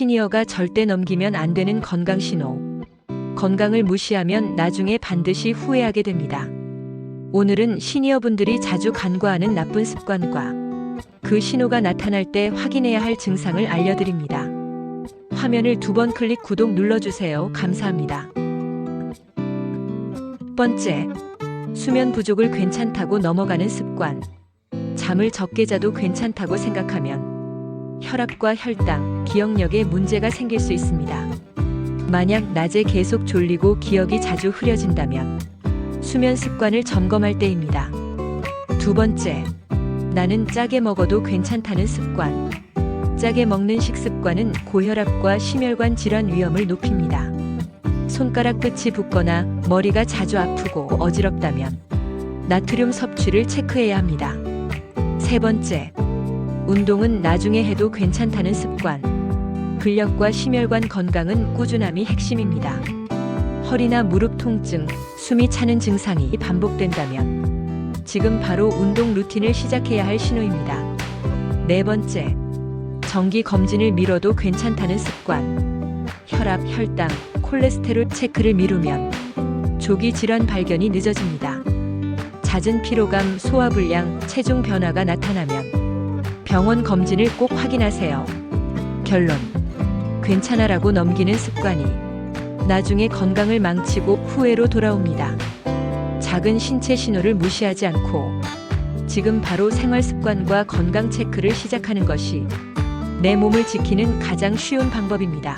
시니어가 절대 넘기면 안 되는 건강 신호. 건강을 무시하면 나중에 반드시 후회하게 됩니다. 오늘은 시니어분들이 자주 간과하는 나쁜 습관과 그 신호가 나타날 때 확인해야 할 증상을 알려드립니다. 화면을 두 번 클릭 구독 눌러주세요. 감사합니다. 번째, 수면 부족을 괜찮다고 넘어가는 습관. 잠을 적게 자도 괜찮다고 생각하면 혈압과 혈당, 기억력에 문제가 생길 수 있습니다. 만약 낮에 계속 졸리고 기억이 자주 흐려진다면 수면 습관을 점검할 때입니다. 두 번째, 나는 짜게 먹어도 괜찮다는 습관. 짜게 먹는 식습관은 고혈압과 심혈관 질환 위험을 높입니다. 손가락 끝이 붓거나 머리가 자주 아프고 어지럽다면 나트륨 섭취를 체크해야 합니다. 세 번째, 운동은 나중에 해도 괜찮다는 습관. 근력과 심혈관 건강은 꾸준함이 핵심입니다. 허리나 무릎 통증, 숨이 차는 증상이 반복된다면 지금 바로 운동 루틴을 시작해야 할 신호입니다. 네 번째, 정기 검진을 미뤄도 괜찮다는 습관. 혈압, 혈당, 콜레스테롤 체크를 미루면 조기 질환 발견이 늦어집니다. 잦은 피로감, 소화불량, 체중 변화가 나타나면 병원 검진을 꼭 확인하세요. 결론. 괜찮아라고 넘기는 습관이 나중에 건강을 망치고 후회로 돌아옵니다. 작은 신체 신호를 무시하지 않고 지금 바로 생활 습관과 건강 체크를 시작하는 것이 내 몸을 지키는 가장 쉬운 방법입니다.